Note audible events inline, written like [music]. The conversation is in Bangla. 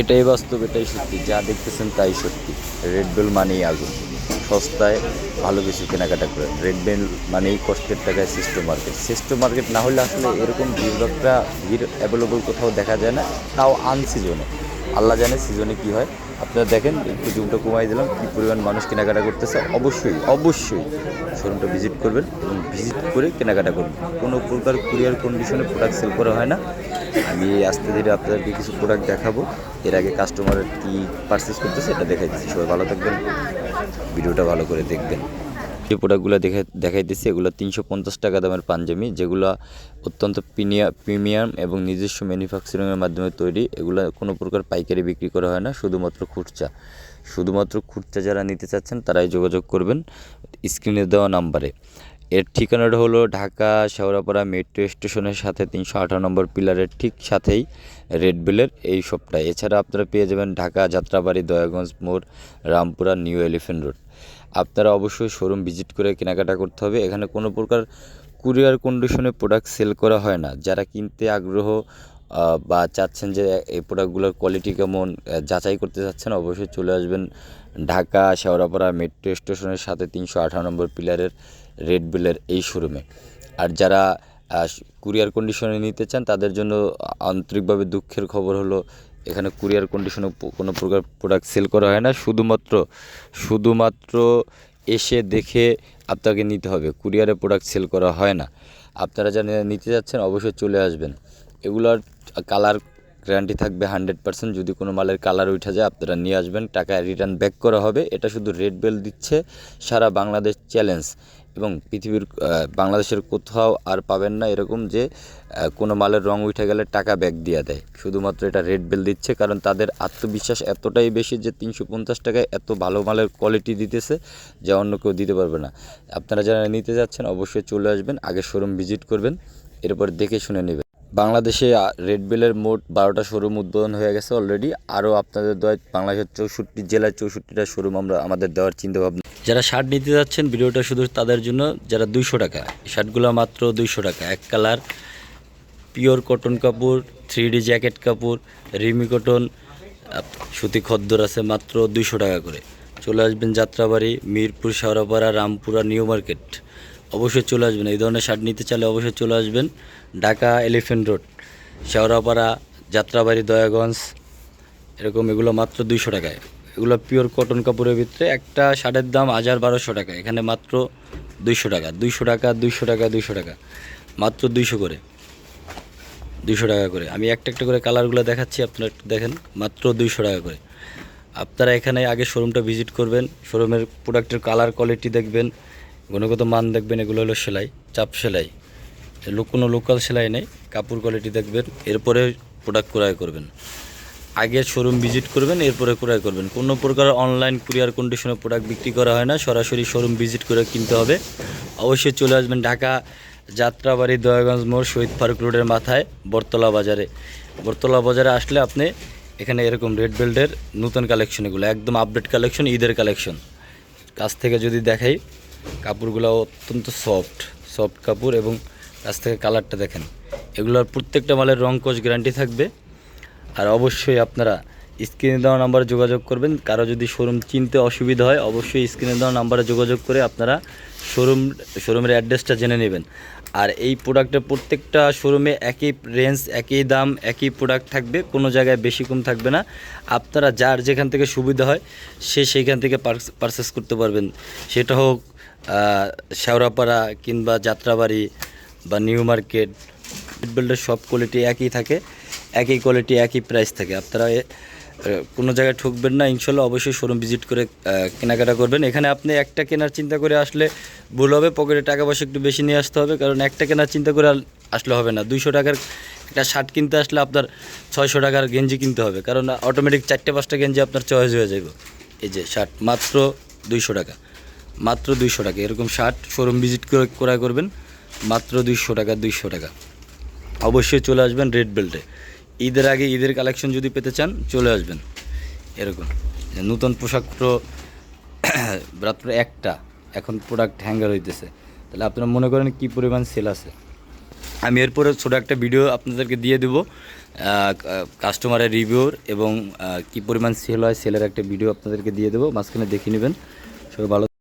এটাই বাস্তব, এটাই সত্যি। যা দেখতেছেন তাই সত্যি। রেড বেল মানেই আগুন। সস্তায় ভালো কিছু কেনাকাটা করে রেড বেল মানেই কষ্টের টাকায় শ্রেষ্ঠ মার্কেট শ্রেষ্ঠ মার্কেট না হলে আসলে এরকম ভিড়টা ভিড় অ্যাভেলেবল কোথাও দেখা যায় না। তাও আনসিজনে আল্লাহ জানে সিজনে কি হয়। আপনারা দেখেন, একটু জুমটা কমাই দিলাম। কী পরিমাণ মানুষ কেনাকাটা করতেছে। অবশ্যই অবশ্যই শোরুমটা ভিজিট করবেন এবং ভিজিট করে কেনাকাটা করবেন। কোনো প্রকার কুরিয়ার কন্ডিশনে প্রোডাক্ট সেল করা হয় না। আমি আস্তে ধীরে আপনাদেরকে কিছু প্রোডাক্ট দেখাবো। এর আগে কাস্টমারের কী পারচেস করতেছে এটা দেখাই দিচ্ছি। সবাই ভালো থাকবেন। ভিডিওটা ভালো করে দেখবেন। যে প্রোডাক্টগুলো দেখে দেখাইতেছি এগুলো তিনশো পঞ্চাশ টাকা দামের পাঞ্জাবি। যেগুলো অত্যন্ত প্রিমিয়া, প্রিমিয়াম এবং নিজস্ব ম্যানুফ্যাকচারিংয়ের মাধ্যমে তৈরি। এগুলো কোনো প্রকার পাইকারি বিক্রি করা হয় না। শুধুমাত্র খুচরা। শুধুমাত্র খুচরা যারা নিতে চাচ্ছেন, তারাই যোগাযোগ করবেন স্ক্রিনে দেওয়া নাম্বারে এর ঠিকানাটা হলো ঢাকা শেওড়াপাড়া মেট্রো স্টেশনের সাথে তিনশো আঠারো নম্বর পিলারের ঠিক সাথেই রেড বিলের এই শপটা। এছাড়া আপনারা পেয়ে যাবেন ঢাকা যাত্রাবাড়ি দয়াগঞ্জ মোড়, রামপুরা, নিউ এলিফেন্ট রোড। আপনারা অবশ্যই শোরুম ভিজিট করে কেনাকাটা করতে হবে। এখানে কোনো প্রকার কুরিয়ার কন্ডিশনে প্রোডাক্ট সেল করা হয় না। যারা কিনতে আগ্রহ বা চাচ্ছেন যে এই প্রোডাক্টগুলোর কোয়ালিটি কেমন যাচাই করতে চাচ্ছেন, অবশ্যই চলে আসবেন ঢাকা শেওড়াপাড়া মেট্রো স্টেশনের সাথে তিনশো আঠারো নম্বর পিলারের রেড বিলের এই শোরুমে আর যারা কুরিয়ার কন্ডিশনে নিতে চান, তাদের জন্য আন্তরিকভাবে দুঃখের খবর হলো, এখানে কুরিয়ার কন্ডিশনে কোনো প্রকার প্রোডাক্ট সেল করা হয় না, শুধুমাত্র শুধুমাত্র এসে দেখে আপনাকে নিতে হবে কুরিয়ারে প্রোডাক্ট সেল করা হয় না। আপনারা যারা নিতে যাচ্ছেন, অবশ্যই চলে আসবেন। এগুলোর কালার গ্যারান্টি থাকবে হান্ড্রেড পার্সেন্ট যদি কোনো মালের কালার উঠে যায়, আপনারা নিয়ে আসবেন টাকা রিটার্ন ব্যাক করা হবে। এটা শুধু রেড বেল দিচ্ছে সারা বাংলাদেশ চ্যালেঞ্জ এবং পৃথিবীর বাংলাদেশের কোথাও আর পাবেন না এরকম যে কোনো মালের রং উঠে গেলে টাকা ব্যাক দিয়ে দেয়। শুধুমাত্র এটা রেড বেল দিচ্ছে কারণ তাদের আত্মবিশ্বাস এতটাই বেশি যে তিনশো পঞ্চাশ টাকায় এত ভালো মালের কোয়ালিটি দিতেছে যা অন্য কেউ দিতে পারবে না। আপনারা যারা নিতে যাচ্ছেন, অবশ্যই চলে আসবেন, আগে শোরুম ভিজিট করবেন, এরপর দেখে শুনে নেবেন। বাংলাদেশে রেড বেলের মোট বারোটা শোরুম উদ্বোধন হয়ে গেছে অলরেডি আরও আপনাদের দয় বাংলাদেশের চৌষট্টি জেলায় চৌষট্টিটা শোরুম আমরা আমাদের দেওয়ার চিন্তা ভাবনা যারা শার্ট নিতে যাচ্ছেন, ভিডিওটা শুধু তাদের জন্য, যারা দুইশো টাকা শার্টগুলো মাত্র দুইশো টাকা। এক কালার পিওর কটন কাপড় থ্রি ডি জ্যাকেট কাপড়, রিমি কটন সুতি খদ্দর আছে মাত্র দুইশো টাকা করে। চলে আসবেন যাত্রাবাড়ি, মিরপুর, শেওড়াপাড়া, রামপুরা, নিউ মার্কেট। অবশ্যই চলে আসবেন। এই ধরনের শার্ট নিতে চাইলে অবশ্যই চলে আসবেন ঢাকা এলিফেন্ট রোড, শেওড়াপাড়া, যাত্রাবাড়ি, দয়াগঞ্জ। এরকম এগুলো মাত্র দুইশো টাকায়। এগুলো পিওর কটন কাপড়ের ভিতরে একটা শার্টের দাম হাজার বারোশো টাকা। এখানে মাত্র দুইশো টাকা। দুইশো টাকা দুইশো টাকা দুইশো টাকা। মাত্র দুইশো করে। দুইশো টাকা করে। আমি একটা একটা করে কালারগুলো দেখাচ্ছি, আপনারা একটু দেখেন। মাত্র দুইশো টাকা করে। আপনারা এখানে আগে শোরুমটা ভিজিট করবেন। শোরুমের প্রোডাক্টের কালার কোয়ালিটি দেখবেন। গুণগত মান দেখবেন এগুলো হলো সেলাই, চাপ সেলাই। কোনো লোকাল সেলাই নেই, কাপড় কোয়ালিটি দেখবেন, এরপরে প্রোডাক্ট ক্রয় করবেন। আগে শোরুম ভিজিট করবেন, এরপরে ক্রয় করবেন। কোনো প্রকার অনলাইন কুরিয়ার কন্ডিশনে প্রোডাক্ট বিক্রি করা হয় না, সরাসরি শোরুম ভিজিট করে কিনতে হবে। অবশ্যই চলে আসবেন ঢাকা যাত্রাবাড়ি দয়াগঞ্জ মোড়, শহীদ ফারুক রোডের মাথায় বরতলা বাজারে। বরতলা বাজারে আসলে আপনি এখানে এরকম রেড বেল্টের নতুন কালেকশন এগুলো, একদম আপডেট কালেকশন ঈদের কালেকশন কাছ থেকে যদি দেখাই কাপড়গুলো অত্যন্ত সফট সফট কাপড় এবং কাছ থেকে কালারটা দেখেন। এগুলোর প্রত্যেকটা মালের রং কোচ গ্যারান্টি থাকবে। আর অবশ্যই আপনারা স্ক্রিনে দেওয়া নাম্বারে যোগাযোগ করবেন। কারও যদি শোরুম চিনতে অসুবিধা হয়, অবশ্যই স্ক্রিনে দেওয়া নাম্বারে যোগাযোগ করে আপনারা শোরুম, শোরুমের অ্যাড্রেসটা জেনে নেবেন। আর এই প্রোডাক্টের প্রত্যেকটা শোরুমে একই রেঞ্জ, একই দাম, একই প্রোডাক্ট থাকবে, কোনো জায়গায় বেশি কম থাকবে না। আপনারা যার যেখান থেকে সুবিধা হয়, সে সেইখান থেকে পারচেস করতে পারবেন। সেটা হোক শেওড়াপাড়া কিংবা যাত্রাবাড়ি বা নিউ মার্কেট বেল্টের সব কোয়ালিটি একই থাকে, একই কোয়ালিটি একই প্রাইস থাকে। আপনারা কোনো জায়গায় ঠকবেন না। ইনশাল্লাহ অবশ্যই শোরুম ভিজিট করে কেনাকাটা করবেন। এখানে আপনি একটা কেনার চিন্তা করে আসলে ভুল হবে পকেটে টাকা পয়সা একটু বেশি নিয়ে আসতে হবে, কারণ একটা কেনার চিন্তা করে আসলে হবে না। দুইশো টাকার একটা শার্ট কিনতে আসলে আপনার ছয়শো টাকার গেঞ্জি কিনতে হবে, কারণ অটোমেটিক চারটে পাঁচটা গেঞ্জি আপনার চয়েস হয়ে যাবে এই যে শার্ট মাত্র দুইশো টাকা। মাত্র দুইশো টাকা। এরকম শার্ট শোরুম ভিজিট করে ক্রয় করবেন, মাত্র দুইশো টাকা দুইশো টাকা। অবশ্যই চলে আসবেন রেড বেল্টে ঈদের আগে ঈদের কালেকশন যদি পেতে চান, চলে আসবেন। এরকম। নতুন পোশাকপত্র রাত্র [coughs] একটা। এখন প্রোডাক্ট হ্যাঙ্গার হইতেছে। তাহলে আপনারা মনে করেন কি পরিমাণ সেল আছে। আমি এরপরে ছোটো একটা ভিডিও আপনাদেরকে দিয়ে দেবো। কাস্টমারের রিভিউর এবং কি পরিমাণ সেল হয় সেলের একটা ভিডিও আপনাদেরকে দিয়ে দেবো। মাঝখানে দেখে নেবেন। সবাই ভালো